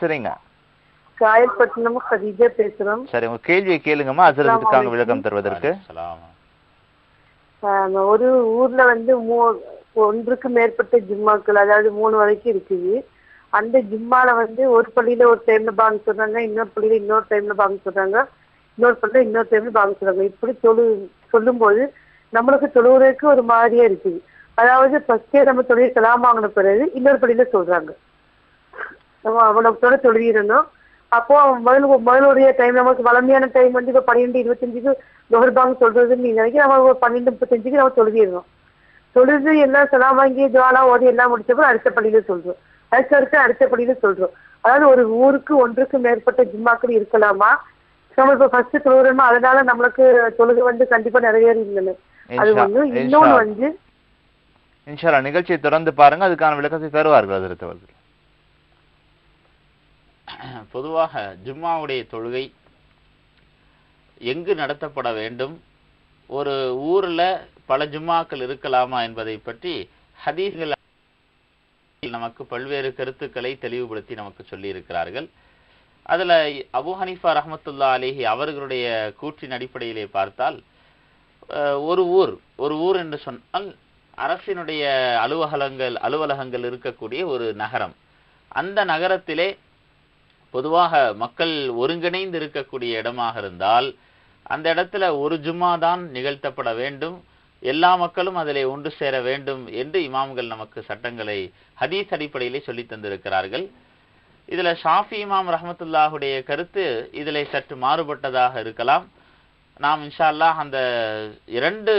சரிங்க. காயல்பட்டினம் கதீஜா பேசுறோம். சரி உங்க கேள்வியை கேளுங்கம்மா. அசரத்துக்காக விளக்கம் தருவதற்கு. ஒரு ஊர்ல வந்து ஒன்றுக்கு மேற்பட்ட ஜும்மாக்கள் அதாவது மூணு வரைக்கும் இருக்குது. அந்த ஜும்மால வந்து ஒரு பள்ளியில ஒரு டைம்ல பாங்க சொல்றாங்க இன்னொரு பள்ளியில இன்னொரு டைம்ல பாங்க சொல்றாங்க இன்னொரு பள்ளியில இன்னொரு டைம்ல பாங்க சொல்றாங்க இப்படி சொல்லு சொல்லும்போது நம்மளுக்கு தொழுவுறதுக்கு ஒரு மாதிரியா இருக்குது. அதாவது ஃபர்ஸ்டே நம்ம தொழில் கலாம் வாங்கின பிறகு இன்னொரு பள்ளியில சொல்றாங்க. நம்ம அவ்வளவுத்தோட தொழுகிறணும் அப்போ முதல் முதலுடைய டைம் நமக்கு வளமையான டைம் வந்து இப்போ பன்னிரெண்டு இருபத்தஞ்சுக்கு லோகர்பாங்க சொல்றதுன்னு நீங்க நினைக்க நம்ம பன்னெண்டு முப்பத்தஞ்சுக்கு நம்ம தொழுகிடணும் தொழுது எல்லாம் செலாம் வாங்கி ஜுவாலா ஓதி எல்லாம் முடிச்சப்போ அடுத்த பள்ளியில சொல்றோம். அடுத்த அடுத்த அடுத்த பள்ளியில சொல்றோம். அதாவது ஒரு ஊருக்கு ஒன்றுக்கு மேற்பட்ட ஜும்மாக்கள் இருக்கலாமா? நம்ம இப்போ ஃபர்ஸ்ட் தொழுகிறோமா அதனால நம்மளுக்கு தொழுகை வந்து கண்டிப்பா நிறைவேறில்லை அது இன்ஷா- ஒண்ணு இன்ஷா இன்னொன்னு வந்து இன்ஷால்லா நிகழ்ச்சியை தொடர்ந்து பாருங்க அதுக்கான விளக்கத்தை தருவார்கள் அதிரத்து அவர்கள் பொதுவாக ஜும்மாவுடைய தொழுகை எங்கு நடத்தப்பட வேண்டும்? ஒரு ஊரில் பல ஜும்மாக்கள் இருக்கலாமா என்பதை பற்றி ஹதீஸ்கள் நமக்கு பல்வேறு கருத்துக்களை தெளிவுபடுத்தி நமக்கு சொல்லியிருக்கிறார்கள். அதில் அபு ஹனீஃபா ரஹமத்துல்லா அலிஹி அவர்களுடைய கூற்றின் அடிப்படையிலே பார்த்தால் ஒரு ஊர் ஒரு ஊர் என்று சொன்னால் அரசினுடைய அலுவலகங்கள் அலுவலகங்கள் இருக்கக்கூடிய ஒரு நகரம். அந்த நகரத்திலே பொதுவாக மக்கள் ஒருங்கிணைந்து இருக்கக்கூடிய இடமாக இருந்தால் அந்த இடத்துல ஒரு ஜும்மா தான் நிகழ்த்தப்பட வேண்டும். எல்லா மக்களும் அதிலே ஒன்று சேர வேண்டும் என்று இமாம்கள் நமக்கு சட்டங்களை ஹதீஸ் அடிப்படையிலே சொல்லி தந்திருக்கிறார்கள். இதில் ஷாஃபி இமாம் ரஹமத்துல்லாஹுடைய கருத்து இதில் சற்று மாறுபட்டதாக இருக்கலாம். நாம் இன்ஷா அல்லாஹ் அந்த இரண்டு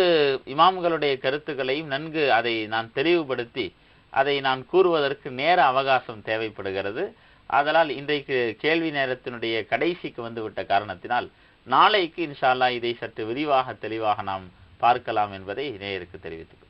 இமாம்களுடைய கருத்துக்களையும் நன்கு அதை நான் தெளிவுபடுத்தி அதை நான் கூறுவதற்கு நேர அவகாசம் தேவைப்படுகிறது. ஆதலால் இன்றைக்கு கேள்வி நேரத்தினுடைய கடைசிக்கு வந்துவிட்ட காரணத்தினால் நாளைக்கு இன்ஷா அல்லாஹ் இதை சற்று விரிவாக தெளிவாக நாம் பார்க்கலாம் என்பதை நேயருக்கு தெரிவித்துக்